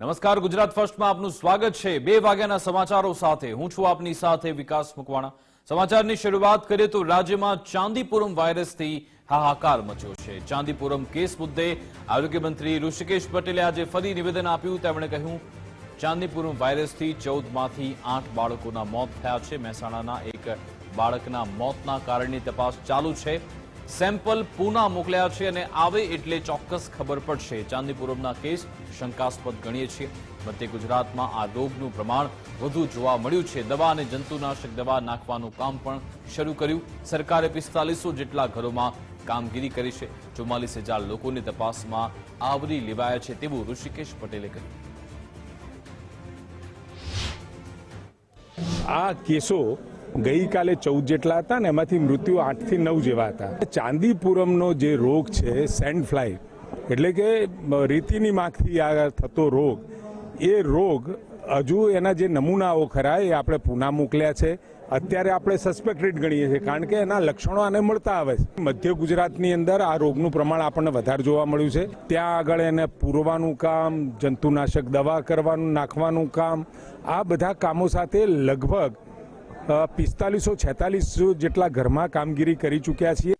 નમસ્કાર, ગુજરાત ફર્સ્ટમાં આપનું સ્વાગત છે. બે વાગ્યાના સમાચારો સાથે. હું છું આપની સાથે વિકાસ મકવાણા. સમાચારની શરૂઆત કરીએ તો રાજ્યમાં ચાંદીપુરમ વાયરસથી હાહાકાર મચ્યો છે. ચાંદીપુરમ કેસ મુદ્દે આરોગ્ય મંત્રી ઋષિકેશ પટેલે આજે ફરી નિવેદન આપ્યું. તેમણે કહ્યું, ચાંદીપુરમ વાયરસથી ચૌદમાંથી આઠ બાળકોના મોત થયા છે. મહેસાણાના એક બાળકના મોતના કારણની તપાસ ચાલુ છે. સેમ્પલ પૂના મોકલ્યા છે અને આવે એટલે ચોક્કસ ખબર પડશે. ચાંદીપુરમના કેસ શંકાસ્પદ ગણીએ છીએ. મધ્ય ગુજરાતમાં આ રોગનું પ્રમાણ વધુ જોવા મળ્યું છે. દવા અને જંતુનાશક દવા નાખવાનું કામ પણ શરૂ કર્યું. સરકારે પિસ્તાલીસો જેટલા ઘરોમાં કામગીરી કરી છે. ચુમ્માલીસ હજાર લોકોની તપાસમાં આવરી લેવાયા છે તેવું ઋષિકેશ પટેલે કહ્યું. આ કેસો ગઈકાલે ચૌદ જેટલા હતા ને એમાંથી મૃત્યુ આઠથી નવ જેવા હતા. ચાંદીપુરમનો જે રોગ છે, સેન્ડ ફ્લાય, એટલે કે રીતિની માખથી આ થતો રોગ, એ રોગ હજુ એના જે નમૂનાઓ ખરા એ આપણે પૂના મોકલ્યા છે. અત્યારે આપણે સસ્પેક્ટેડ ગણીએ છીએ, કારણ કે એના લક્ષણો આને મળતા આવે છે. મધ્ય ગુજરાતની અંદર આ રોગનું પ્રમાણ આપણને વધારે જોવા મળ્યું છે. ત્યાં આગળ એને પૂરવાનું કામ, જંતુનાશક દવા કરવાનું, નાખવાનું કામ, આ બધા કામો સાથે લગભગ પિસ્તાલીસો છેતાલીસ જેટલા ઘરમાં કામગીરી કરી ચૂક્યા છીએ.